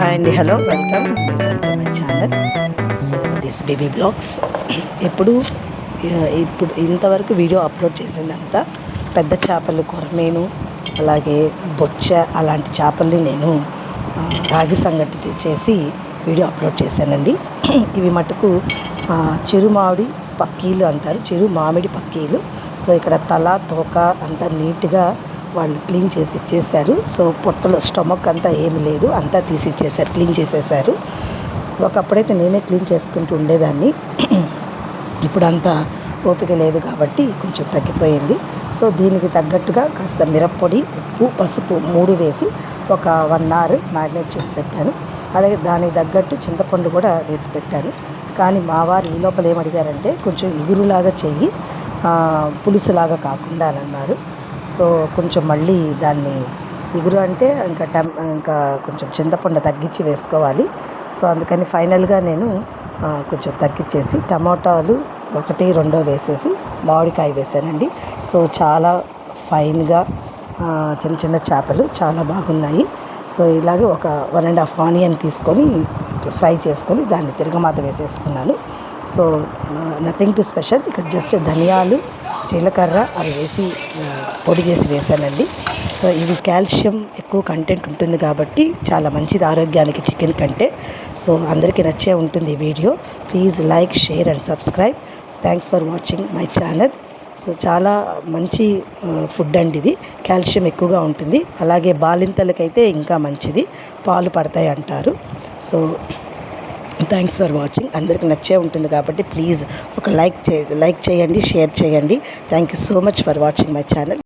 Hi అండి. Hello welcome. Welcome to my channel. So this baby blogs. ఎప్పుడు ఇప్పుడు ఇంతవరకు వీడియో అప్లోడ్ చేసిందంతా పెద్ద చేపలు కొరమేను అలాగే బొచ్చ అలాంటి చేపల్ని నేను రాగి సంగటి చేసి వీడియో అప్లోడ్ చేశానండి. ఇవి మటుకు చిరుమావిడి చెరు మామిడి పక్కీలు అంటారు. చెరు మామిడి పక్కీలు. సో ఇక్కడ తల తోక అంతా నీట్గా వాళ్ళు క్లీన్ చేసి ఇచ్చేసారు సో పొట్టలో స్టమక్ అంతా ఏమి లేదు. అంతా తీసి ఇచ్చేసారు క్లీన్ చేసేసారు ఒకప్పుడైతే నేనే క్లీన్ చేసుకుంటూ ఉండేదాన్ని. ఇప్పుడు అంత ఓపిక లేదు కాబట్టి కొంచెం తగ్గిపోయింది. సో దీనికి తగ్గట్టుగా కాస్త మిరప్పొడి ఉప్పు పసుపు మూడు వేసి ఒక వన్ అవర్ మ్యారినేట్ చేసి పెట్టాను. అలాగే దానికి తగ్గట్టు చింతపండు కూడా వేసి పెట్టాను. కానీ మా వారు ఈ లోపల ఏమడిగారంటే కొంచెం ఇగురులాగా చెయ్యి పులుసులాగా కాకుండా అని అన్నారు. సో కొంచెం మళ్ళీ దాన్ని ఇగురు అంటే ఇంకా టమ్ ఇంకా కొంచెం చింతపండు తగ్గించి వేసుకోవాలి. సో అందుకని ఫైనల్గా నేను కొంచెం తగ్గించేసి టమాటాలు ఒకటి రెండో వేసేసి మామిడికాయ వేసానండి. సో చాలా ఫైన్గా చిన్న చిన్న చేపలు చాలా బాగున్నాయి. సో ఇలాగే ఒక వన్ అండ్ హాఫ్ ఆనియన్ తీసుకొని ఫ్రై చేసుకొని దాన్ని తిరగమాత వేసేసుకున్నాను. సో నథింగ్ టు స్పెషల్ ఇక్కడ జస్ట్ ధనియాలు జీలకర్ర అవి వేసి పొడి చేసి వేసానండి. సో ఇవి కాల్షియం ఎక్కువ కంటెంట్ ఉంటుంది కాబట్టి చాలా మంచిది ఆరోగ్యానికి చికెన్ కంటే. సో అందరికీ నచ్చే ఉంటుంది ఈ video. Please like share and subscribe thanks for watching my channel so చాలా మంచి ఫుడ్ అండి ఇది. కాల్షియం ఎక్కువగా ఉంటుంది. అలాగే బాలింతలకైతే ఇంకా మంచిది. పాలు పడతాయి అంటారు. సో థ్యాంక్స్ ఫర్ వాచింగ్ అందరికి నచ్చే ఉంటుంది కాబట్టి ప్లీజ్ ఒక లైక్ చే లైక్ చేయండి షేర్ చేయండి. Thank you so much for watching my channel